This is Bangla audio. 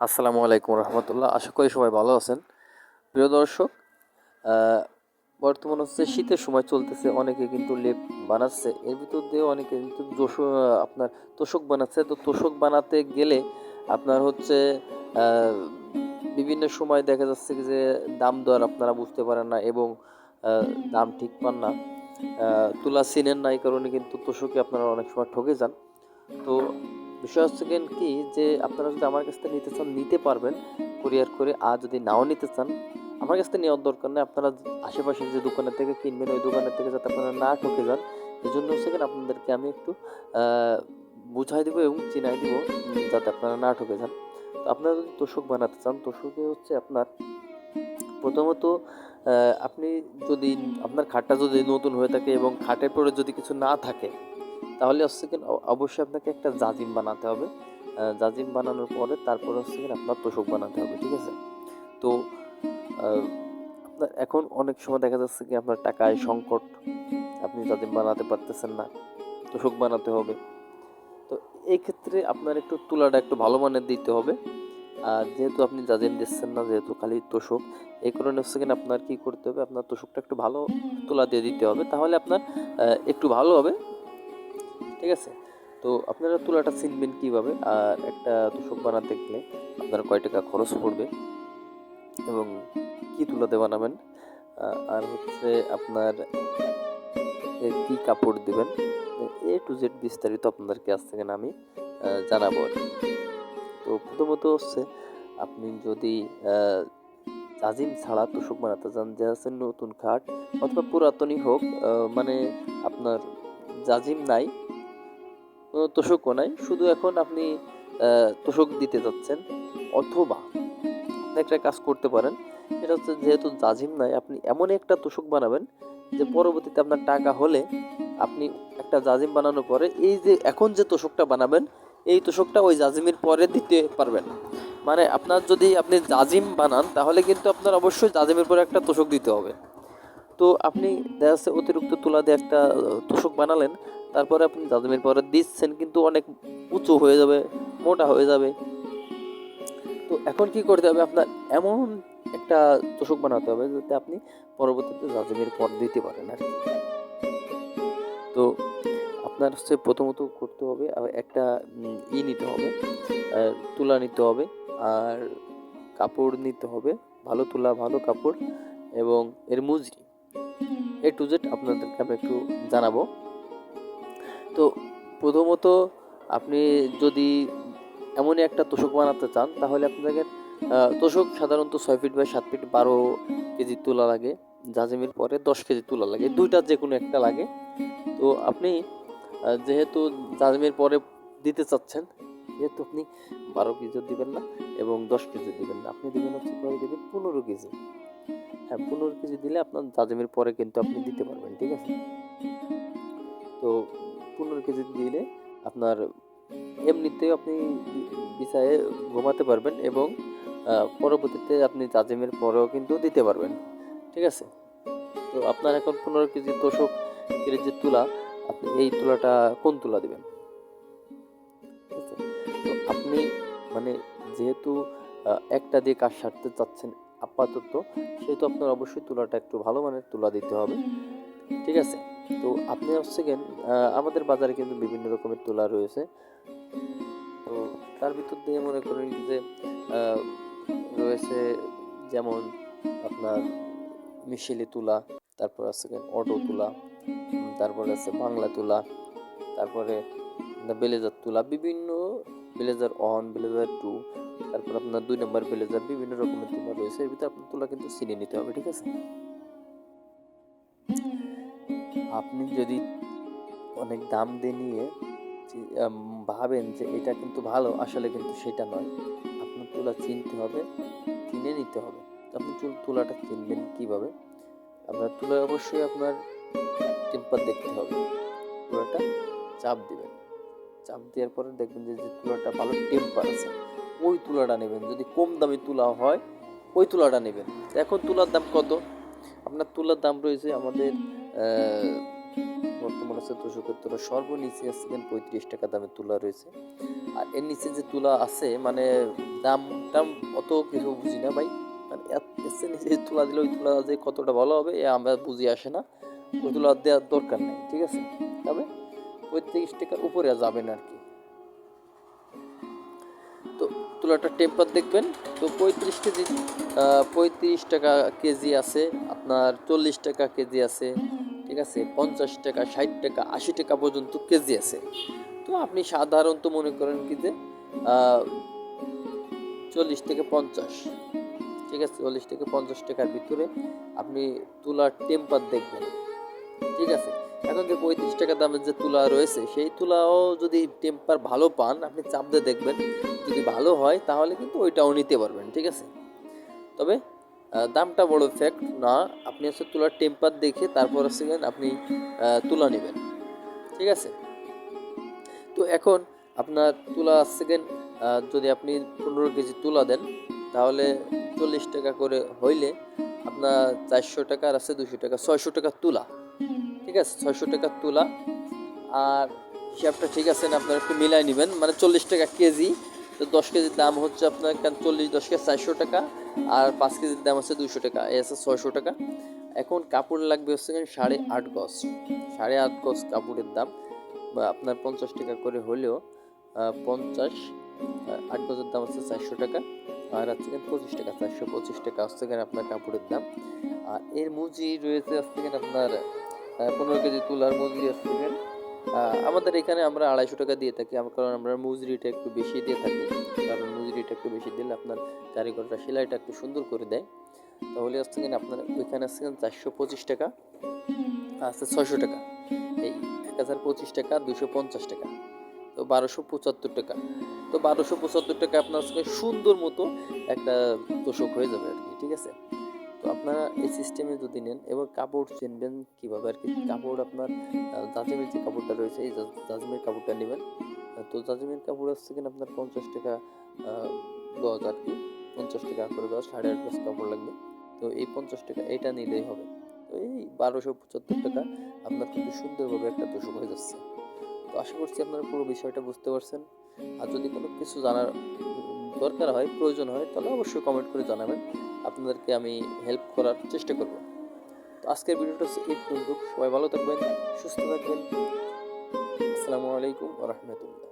আসসালামু আলাইকুম রহমতুল্লাহ। আশা করি সবাই ভালো আছেন। প্রিয় দর্শক বর্তমান হচ্ছে শীতের সময় চলতেছে, অনেকে কিন্তু লেপ বানাচ্ছে। এর ভিতর দিয়ে অনেকে কিন্তু আপনার তোষক বানাচ্ছে। তো তোষক বানাতে গেলে আপনার হচ্ছে বিভিন্ন সময় দেখা যাচ্ছে যে দাম দর আপনারা বুঝতে পারেন না এবং দাম ঠিক পান না। তুলা চিনেন না এই কারণে কিন্তু তোষকে আপনারা অনেক সময় ঠকে যান। তো বিষয় হচ্ছে কি, যে আপনারা যদি আমার কাছ থেকে নিতে চান, নিতে পারবেন। কুরিয়ার করে আর যদি নাও নিতে চান, আমার কাছ থেকে নেওয়ার দরকার নেই। আপনারা আশেপাশে যে দোকানের থেকে কিনবেন, ওই দোকানের থেকে যাতে আপনারা না ঠকে যান। এই জন্য হচ্ছে গিয়ে আপনাদেরকে আমি একটু বুঝাই দেবো এবং চিনাই দিব, যাতে আপনারা না ঠকে যান। তো আপনারা যদি তোষক বানাতে চান, তোষকে হচ্ছে আপনার প্রথমত আপনি যদি, আপনার খাটটা যদি নতুন হয়ে থাকে এবং খাটের পরে যদি কিছু না থাকে তাহলে হচ্ছে কি অবশ্যই আপনাকে একটা জাজিম বানাতে হবে। জাজিম বানানোর পরে তারপর হচ্ছে কি, আপনার তোষক বানাতে হবে, ঠিক আছে? তো এখন অনেক সময় দেখা যাচ্ছে কি, আপনার টাকায় সংকট, আপনি জাজিম বানাতে পারতেছেন না, তোষক বানাতে হবে। তো এই ক্ষেত্রে আপনার একটু তুলাটা একটু ভালো মানের দিতে হবে। আর যেহেতু আপনি জাজিম দিচ্ছেন না, যেহেতু খালি তোষক, এই কারণে হচ্ছে কিনা আপনার কি করতে হবে, আপনার তোষকটা একটু ভালো তুলা দিয়ে দিতে হবে। তাহলে আপনার একটু ভালো হবে। ঠিক আছে? তো আপনারা তুলাটা চিনবেন কীভাবে? আর একটা তোষক বানাতে গেলে আপনার কয় টাকা খরচ পড়বে? এবং কি তুলাতে বানাবেন? আর হচ্ছে আপনার কি কাপড় দেবেন? এ টু জেড বিস্তারিত আপনাদেরকে আজ থেকে আমি জানাব আর। তো প্রথমত হচ্ছে আপনি যদি আহ, জাজিম ছাড়া তোষক বানাতে চান যে আছে নতুন খাট অথবা পুরাতনই হোক মানে আপনার জাজিম নাই কোনো তোষকও নাই, শুধু এখন আপনি তোষক দিতে যাচ্ছেন, অথবা একটা কাজ করতে পারেন এটা হচ্ছে যেহেতু জাজিম নাই, আপনি এমন একটা তোষক বানাবেন যে পরবর্তীতে আপনার টাকা হলে আপনি একটা জাজিম বানানোর পরে এই যে এখন যে তোষকটা বানাবেন, এই তোষকটা ওই জাজিমের পরে দিতে পারবেন মানে আপনার যদি আপনি জাজিম বানান, তাহলে কিন্তু আপনার অবশ্যই জাজিমের পরে একটা তোষক দিতে হবে। তো আপনি দেখা যাচ্ছে অতিরিক্ত তুলা দিয়ে একটা তোষক বানালেন তারপরে আপনি জাজিমের পরে দিচ্ছেন, কিন্তু অনেক উঁচু হয়ে যাবে, মোটা হয়ে যাবে। তো এখন কি করতে হবে? আপনার এমন একটা তোষক বানাতে হবে যাতে আপনি পরবর্তীতে জাজিমের পর দিতে পারেন আর তো আপনার হচ্ছে প্রথমত করতে হবে একটা ই নিতে হবে তুলা নিতে হবে, আর কাপড় নিতে হবে, ভালো তুলা, ভালো কাপড় এবং এর মুজরি। এ টু জেড আপনাদেরকে আমি একটু জানাব। তো প্রথমত আপনি যদি এমনই একটা তোষক বানাতে চান, তাহলে আপনাকে তোষক সাধারণত ছয় ফিট বাই সাত ফিট বারো কেজি তুলা লাগে, জাজিমের পরে দশ কেজি তুলা লাগে, দুইটা যে কোনো একটা লাগে। তো আপনি যেহেতু জাজিমের পরে দিতে চাচ্ছেন যেহেতু আপনি বারো কেজি দিবেন না এবং দশ কেজি দিবেন না, আপনি দিবেন হচ্ছে কয় কেজি পনেরো কেজি। হ্যাঁ পনেরো কেজি দিলে আপনার জাজিমের পরে কিন্তু আপনি দিতে পারবেন, ঠিক আছে? তো কেজি দিলে আপনার এমনিতেও আপনি বিছায়ে ঘুমাতে পারবেন এবং পরবর্তীতে আপনি জাজিমের পরেও কিন্তু দিতে পারবেন। ঠিক আছে? তো আপনার এখন পনেরো কেজি তোষক যে তুলা, আপনি এই তুলাটা কোন তুলা দিবেন? তো আপনি মানে যেহেতু একটা দিয়ে কাজ সারতে চাচ্ছেন আপাতত, সেহেতু আপনার অবশ্যই তুলাটা একটু ভালো মানের তুলা দিতে হবে। ঠিক আছে? তো আপনি হচ্ছে গেন আমাদের বাজারে কিন্তু বিভিন্ন রকমের তুলা রয়েছে। তো তার ভিতর দিয়ে মনে করেন যে রয়েছে যেমন আপনার মিশেলি তুলা, তারপর আছে অটো তুলা, তারপরে আছে বাংলা তুলা, তারপরে বেলেজার তুলা, বিভিন্ন বেলেজার ওয়ান, বেলেজার টু, তারপর আপনার দুই নম্বর বেলেজার বিভিন্ন রকমের তুলা রয়েছে। এর ভিতরে আপনার তুলা কিন্তু চিনে নিতে হবে, ঠিক আছে? আপনি যদি অনেক দাম দিয়ে নিয়ে ভাবেন যে এটা কিন্তু ভালো, আসলে কিন্তু সেটা নয়। আপনার তুলা চিনতে হবে, কিনে নিতে হবে। আপনি চুল- তুলাটা চিনবেন কীভাবে? আপনার তুলায় অবশ্যই আপনার টেম্পার দেখতে হবে। তুলাটা চাপ দিবেন। চাপ দেওয়ার পরে দেখবেন যে যে তুলাটা ভালো টেম্পার আছে, ওই তুলাটা নেবেন। যদি কম দামি তুলা হয়, ওই তুলাটা নেবেন। এখন তুলার দাম কত? আপনার তুলার দাম রয়েছে আমাদের বর্তমান আছে দুশো সত্তর। সর্বনিচে আসছিলেন পঁয়ত্রিশ টাকা দামে তুলা রয়েছে। আর এর নিচে যে তুলা আছে মানে দাম টাম অত কিছু বুঝি না ভাই। মানে এসে নিচে তুলা দিলে ওই তুলা যে কতটা ভালো হবে, এ আমরা বুঝি আসে না। ওই তুলা দেওয়ার দরকার নেই, ঠিক আছে? তবে পঁয়ত্রিশ টাকার উপরে আর যাবে না আর কি। তুলাটা টেম্পার দেখবেন। তো পঁয়ত্রিশ কেজি পঁয়ত্রিশ টাকা কেজি আছে, আপনার চল্লিশ টাকা কেজি আছে, ঠিক আছে? পঞ্চাশ টাকা, ষাট টাকা, আশি টাকা পর্যন্ত কেজি আছে। তো আপনি সাধারণত মনে করেন কি যে চল্লিশ থেকে পঞ্চাশ, ঠিক আছে? চল্লিশ থেকে পঞ্চাশ টাকার ভিতরে আপনি তুলার টেম্পার দেখবেন, ঠিক আছে? এখন যে পঁয়ত্রিশ টাকা দামের যে তুলা রয়েছে, সেই তুলাও যদি টেম্পার ভালো পান, আপনি চাপ দিয়ে দেখবেন। যদি ভালো হয়, তাহলে কিন্তু ওইটাও নিতে পারবেন, ঠিক আছে? তবে দামটা বড় ফ্যাক্ট না, আপনি হচ্ছে তুলার টেম্পার দেখে তারপর হচ্ছে আপনি তুলা নেবেন, ঠিক আছে? তো এখন আপনার তুলা সেকেন্ড যদি আপনি পনেরো কেজি তুলা দেন, তাহলে চল্লিশ টাকা করে হইলে আপনার চারশো টাকা আর আছে দুশো টাকা, ছয়শো টাকা তুলা। ঠিক আছে, ছয়শো টাকা তুলা। আর হিসাবটা ঠিক আছে না, আপনারা একটু মিলাই নেবেন। মানে চল্লিশ টাকা কেজি, তো দশ কেজির দাম হচ্ছে আপনার কেন চল্লিশ, দশ কেজি চারশো টাকা, আর পাঁচ কেজির দাম হচ্ছে দুশো টাকা, এই আছে ছয়শো টাকা। এখন কাপড় লাগবে হচ্ছে সাড়ে আট গজ, সাড়ে আট গজ কাপড়ের দাম। বা আপনার পঞ্চাশ টাকা করে হলেও পঞ্চাশ আট গজের দাম হচ্ছে চারশো টাকা, আর হচ্ছে পঁচিশ টাকা, চারশো পঁচিশ টাকা হচ্ছে গিয়ে আপনার কাপড়ের দাম। আর এর মুজি রয়েছে হচ্ছে আপনার পনেরো কেজি তুলার মজুরি আহ, আমাদের এখানে আমরা আড়াইশো টাকা দিয়ে থাকি। কারণ আমরা মজুরিটা একটু বেশি দিয়ে থাকি। কারণ মজুরিটা একটু বেশি দিলে আপনার কারিগরটা সেলাইটা একটু সুন্দর করে দেয়। তাহলে হচ্ছে কিনা আপনার ওইখানে কিনা চারশো পঁচিশ টাকা। আছে ছয়শো টাকা। এই এক হাজার পঁচিশ টাকা দুশো পঞ্চাশ টাকা। তো বারোশো পঁচাত্তর টাকা। তো বারোশো পঁচাত্তর টাকা আপনার গিয়ে সুন্দর মতো একটা তোষক হয়ে যাবে আর কি ঠিক আছে? আপনারা এই সিস্টেমে যদি নেন এবং কাপড় চিনবেন কীভাবে আর কি, কাপড় আপনার জাজিমের যে কাপড়টা রয়েছে, এই জাজিমের কাপড়টা নেবেন। তো জাজিমের কাপড় হচ্ছে কিনা আপনার পঞ্চাশ টাকা গজ আর কি, পঞ্চাশ টাকা করে গজ, সাড়ে আট গজ কাপড় লাগবে। তো এই পঞ্চাশ টাকা এটা নিলেই হবে। তো এই বারোশো পঁচাত্তর টাকা আপনার কিন্তু সুন্দরভাবে একটা তোষক হয়ে যাচ্ছে। তো আশা করছি আপনারা পুরো বিষয়টা বুঝতে পারছেন। আর যদি কোনো কিছু জানার দরকার হয়, প্রয়োজন হয়, তাহলে অবশ্যই কমেন্ট করে জানাবেন। আপনাদেরকে আমি হেল্প করার চেষ্টা করব। তো আজকের ভিডিওটা এই পর্যন্ত। সবাই ভালো থাকবেন, সুস্থ থাকবেন। আসসালামু আলাইকুম রহমতুল্লাহ।